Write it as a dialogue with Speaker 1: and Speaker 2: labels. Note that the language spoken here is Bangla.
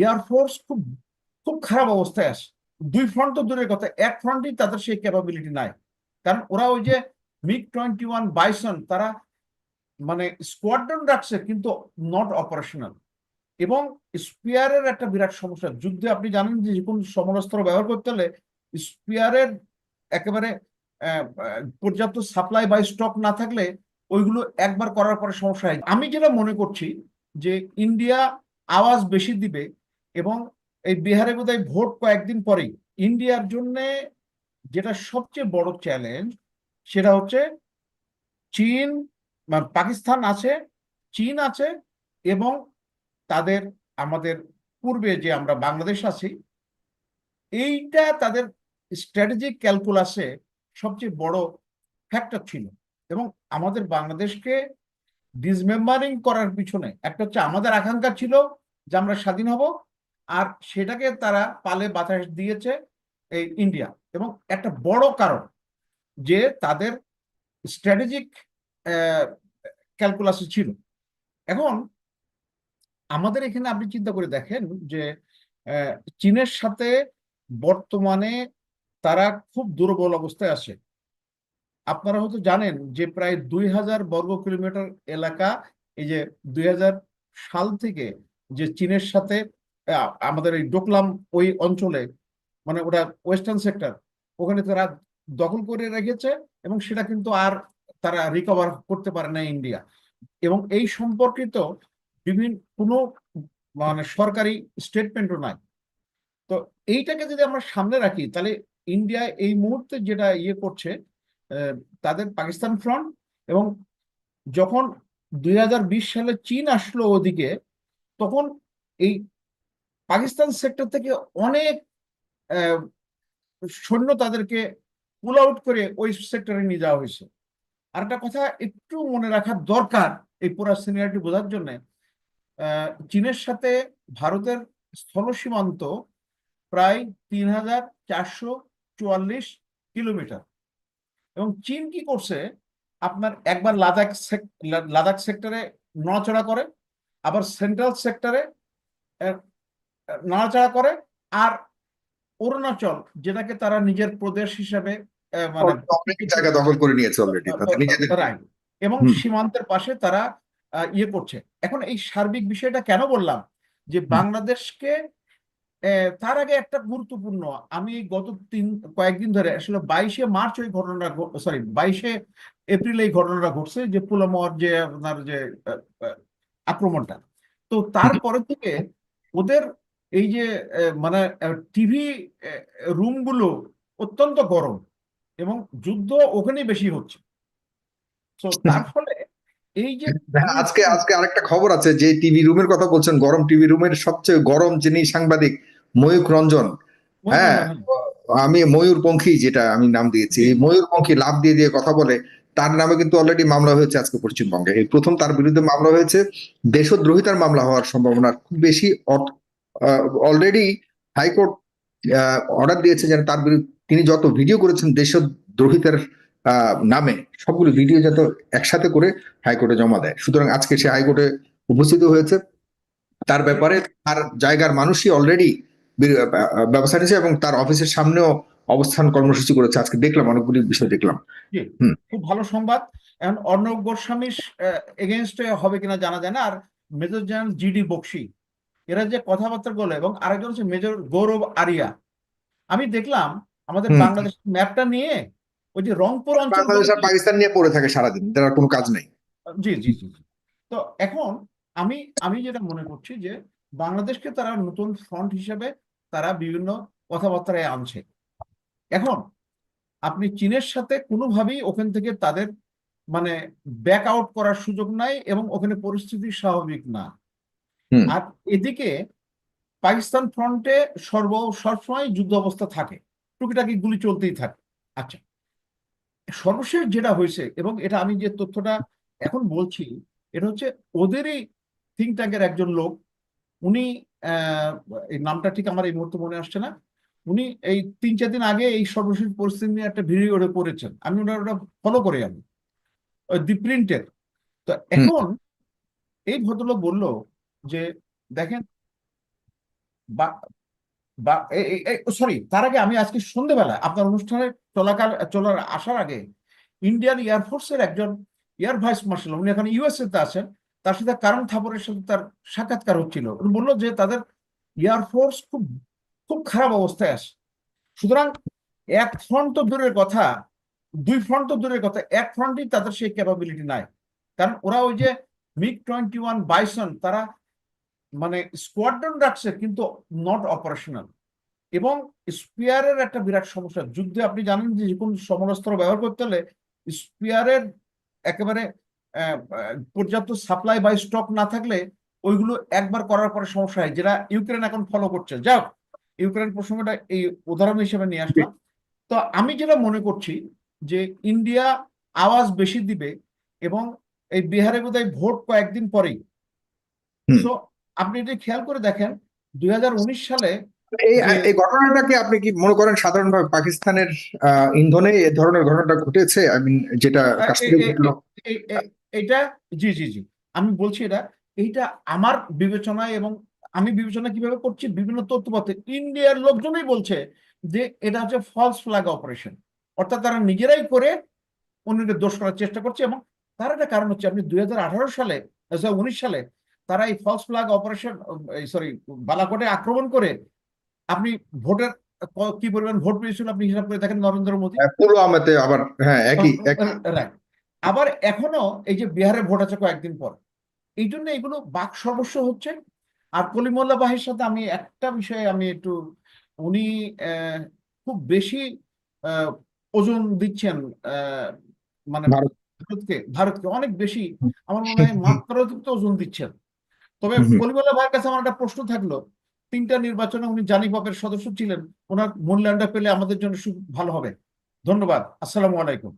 Speaker 1: এয়ারফোর্স খুব খুব খারাপ অবস্থায় আছে। দুই ফ্রন্ট তো দূরের কথা, এক ফ্রন্টই তাদের সেই ক্যাপাবিলিটি নাই। কারণ ওরা ওই যে মিগ টোয়েন্টি ওয়ান বাইসন তারা মানে স্কোয়াড্রন রাখছে, কিন্তু নট অপারেশনাল এবং স্পিয়ারের একটা বিরাট সমস্যা। যুদ্ধে আপনি জানেন যে কোন সমরাস্ত্র ব্যবহার করতে হলে স্পিয়ারের একেবারে পর্যাপ্ত সাপ্লাই বা স্টক না থাকলে ওইগুলো একবার করার পরে সমস্যা হয়। আমি যেটা মনে করছি যে ইন্ডিয়া আওয়াজ বেশি দিবে এবং এই বিহারে বোধহয় ভোট কয়েকদিন পরেই। ইন্ডিয়ার জন্য যেটা সবচেয়ে বড় চ্যালেঞ্জ সেটা হচ্ছে চীন মানে পাকিস্তান আছে, চীন আছে এবং তাদের, আমাদের পূর্বে যে আমরা বাংলাদেশ আছি, এইটা তাদের স্ট্র্যাটেজিক ক্যালকুলাসে সবচেয়ে বড় ফ্যাক্টর ছিল। এবং আমাদের বাংলাদেশকে ডিসমেম্বারিং করার পিছনে একটা হচ্ছে আমাদের আকাঙ্ক্ষা ছিল যে আমরা স্বাধীন হব আর সেটাকে তারা পালে বাতাস দিয়েছে এই ইন্ডিয়া। এবং একটা বড় কারণ যে তাদের স্ট্র্যাটেজিক ক্যালকুলাসে ছিল। এখন আমাদের এখানে আপনি চিন্তা করে দেখেন যে চীনের সাথে বর্তমানে তারা খুব দুর্বল অবস্থায় আছে। আপনারা হয়তো জানেন যে প্রায় দুই হাজার বর্গ কিলোমিটার এলাকা, এই যে দুই হাজার সাল থেকে যে চীনের সাথে আমাদের এই ডোকলাম ওই অঞ্চলে মানে ওটা ওয়েস্টার্ন সেক্টর, ওখানে তারা দখল করে রেখেছে এবং সেটা কিন্তু আর তারা রিকভার করতে পারে না ইন্ডিয়া। এবং এই সম্পর্কিত বিভিন্ন, কোনো মানে সরকারি স্টেটমেন্টও নাই। তো এইটাকে যদি আমরা সামনে রাখি, তাহলে ইন্ডিয়া এই মুহূর্তে যেটা ইয়ে করছে তাদের পাকিস্তান ফ্রন্ট এবং যখন দুই হাজার বিশ সালে চীন আসলো ওদিকে, তখন এই পাকিস্তান সেক্টর থেকে অনেক সৈন্য তাদেরকে পুল আউট করে ওই সেক্টরে নিয়ে যাওয়া হয়েছে। আর একটা কথা একটু মনে রাখা দরকার এই পুরো সিনিয়রিটি বোঝার জন্য চীনের সাথে ভারতের স্থল সীমান্ত প্রায় তিন হাজার চারশো চুয়াল্লিশ কিলোমিটার। এবং চীন কি করছে? আপনার একবার লাদাখ লাদাখ সেক্টরে নড়াচড়া করে, আবার সেন্ট্রাল সেক্টরে নড়াচড়া করে আর অরুণাচল যেটাকে তারা নিজের প্রদেশ হিসাবে মানে
Speaker 2: জায়গা দখল করে নিয়েছে অলরেডি তাদের নিজেদের
Speaker 1: Right. এবং সীমান্তের পাশে তারা ইয়ে করছে। এখন এই সার্বিক বিষয়টা কেন বললাম? যে বাংলাদেশকে তার আগে একটা গুরুত্বপূর্ণ আমি গত তিন কয়েকদিন ধরে আসলে বাইশে মার্চ ওই ঘটনাটা সরি বাইশে এপ্রিল এই ঘটনাটা ঘটছে যে পুলওয়ামার যে আপনার যে আক্রমণটা। তো তারপরে থেকে ওদের এই যে মানে টিভি রুমগুলো অত্যন্ত গরম এবং যুদ্ধ ওখানেই বেশি হচ্ছে। তো তার ফলে এই যে
Speaker 2: হ্যাঁ, আজকে আজকে আরেকটা খবর আছে যে টিভি রুমের কথা বলছেন গরম টিভি রুমের সবচেয়ে গরম যিনি সাংবাদিক ময়ূক রঞ্জন। হ্যাঁ আমি ময়ূরপঙ্খী যেটা আমি নাম দিয়েছি এই ময়ূরপঙ্খী লাভ দিয়ে দিয়ে কথা বলে তার নামে কিন্তু অলরেডি মামলা হয়েছে আজকে পশ্চিমবঙ্গে। এই প্রথম তার বিরুদ্ধে মামলা হয়েছে দেশদ্রোহিতার মামলা হওয়ার সম্ভাবনা খুব বেশি অলরেডি হাইকোর্ট অর্ডার দিয়েছে যেন তার বিরুদ্ধে তিনি যত ভিডিও করেছেন দেশদ্রোহিতার নামে সবগুলো ভিডিও যত একসাথে করে হাইকোর্টে জমা দেয়। সুতরাং আজকে সে হাইকোর্টে উপস্থিত হয়েছে। তার ব্যাপারে তার জায়গার মানুষই অলরেডি ব্যবস্থা নিয়েছে এবং তার অফিসের সামনেও অবস্থান কর্মসূচি করেছে। আজকে দেখলাম অনেকগুলি বিষয় দেখলাম।
Speaker 1: খুব ভালো সংবাদ। এখন অর্ণব গোস্বামীর এগেনস্টে হবে কিনা জানা যায় না। আর major general G D Bakshi এরা যে কথাবার্তা বলে এবং আরেকজন হচ্ছে মেজর গৌরব আরিয়া আমি দেখলাম আমাদের বাংলাদেশ ম্যাপটা নিয়ে ওই যে রংপুর অঞ্চল
Speaker 2: বাংলাদেশ আর পাকিস্তান নিয়ে পড়ে থাকে সারাদিন তার কোনো কাজ নেই
Speaker 1: জি জি জি। তো এখন আমি আমি যেটা মনে করছি যে বাংলাদেশকে তারা নতুন ফ্রন্ট হিসেবে তারা বিভিন্ন কথাবার্তায় আনছে এখন আপনি চীনের সাথে কোনোভাবেই ওখান থেকে তাদের মানে ব্যাক আউট করার সুযোগ নাই এবং ওখানে পরিস্থিতি স্বাভাবিক না। আর এদিকে পাকিস্তান ফ্রন্টে সর্ব সবসময় যুদ্ধ অবস্থা থাকে। টুকিটাকি গুলি চলতেই থাকে। আচ্ছা সর্বশেষ যেটা হয়েছে এবং এটা আমি যে তথ্যটা এখন বলছি এটা হচ্ছে ওদেরই থিঙ্ক ট্যাঙ্কের একজন লোক উনি এই নামটা ঠিক আমার এই মুহূর্তে মনে আসছে না। উনি এই তিন চার দিন আগে এই সর্বশেষ পরিস্থিতি নিয়ে একটা ভিডিও ওটা করেছেন। আমি ওটা ওটা ফলো করি আমি। ওই দি প্রিন্টের তো এখন এই ভদ্রলোক বলল যে দেখেন সরি তার আগে আমি আজকে সন্ধ্যেবেলা আপনার অনুষ্ঠানে চলাকাল, চলার আসার আগে ইন্ডিয়ান এয়ারফোর্সের একজন এয়ার ভাইস মার্শাল উনি এখন ইউএসএ তে আছেন, তার সাথে কারণ থাপরের সাথে তার সাক্ষাৎকার হচ্ছিল। উনি বলল যে তাদের এয়ারফোর্স খুব খুব খারাপ অবস্থায় আছে। সুতরাং এক ফ্রন্ট তো দূরের কথা, দুই ফ্রন্ট তো দূরের কথা, এক ফ্রন্টই তাদের সেই ক্যাপাবিলিটি নাই। কারণ ওরা ওই যে মিগ টোয়েন্টি ওয়ান বাইসন তারা মানে স্কোয়াড্রন রাখছে কিন্তু নট অপারেশনাল এবং স্পিয়ারের একটা বিরাট সমস্যা। যুদ্ধে আপনি জানেন যে কোনো সমরাস্ত্র ব্যবহার করতে হলে স্পিয়ারের একেবারে পর্যাপ্ত সাপ্লাই বা স্টক না থাকলে ওইগুলো একবার করার পরে সমস্যা হয়। যেটা ইউক্রেন এখন ফলো করছে। যাক ইউক্রেন প্রসঙ্গটা এই উদাহরণ হিসেবে নিয়ে আসলাম। তো আমি যেটা মনে করছি যে ইন্ডিয়া আওয়াজ বেশি দিবে এবং এই বিহারে বোধহয় ভোট কয়েকদিন পরেই। তো আপনি যদি খেয়াল করে দেখেন দুই হাজার
Speaker 2: উনিশ
Speaker 1: সালে
Speaker 2: এই ঘটনাটাকে আপনি কি মনে করেন সাধারণভাবে পাকিস্তানের ইন্ধনে এ ধরনের ঘটনাটা ঘটেছে? আই মিন যেটা কাশ্মীরে ঘটলো
Speaker 1: এটা জি জি জি আমি বলছি এটা এইটা আমার বিবেচনায় এবং আমি বিবেচনা কীভাবে করছি বিভিন্ন তথ্যপত্রে ইন্ডিয়ার লোকজনই বলছে যে এটা হচ্ছে ফলস ফ্ল্যাগ অপারেশন অর্থাৎ তারা নিজেরাই করে অন্যদের দোষ করার চেষ্টা করছে এবং তার একটা কারণ হচ্ছে আপনি দুই হাজার আঠারো সালে উনিশ সালে তারা এই ফলস ফ্ল্যাগ অপারেশন সরি বালাকোটে আক্রমণ করে আপনি ভোটের কি পরিমাণ ভোট পেয়েছিল আপনি হিসাব করে দেখেন নরেন্দ্র মোদী?
Speaker 2: পুলওয়ামাতে আবার হ্যাঁ একই
Speaker 1: রাইট আবার এখনও এই যে বিহারে ভোট আছে কয়েকদিন পর। এই জন্য এগুলো বাক সর্বস্ব হচ্ছে। আর কলিমুল্লাহ বাহির সাথে আমি একটা বিষয়ে আমি একটু উনি আহ, খুব বেশি আহ, ওজন দিচ্ছেন আহ, মানে ভারতকে ভারতকে অনেক বেশি। আমার মনে হয় মাত্রাতিরিক্ত ওজন দিচ্ছেন। তবে। কলিমুল্লাহ ভাইয়ের কাছে আমার একটা প্রশ্ন থাকল। তিনটা নির্বাচনে উনি জানি বাপের সদস্য ছিলেন। ওনার মূল্যায়নটা পেলে আমাদের জন্য ভালো হবে। ধন্যবাদ। আসসালামু আলাইকুম।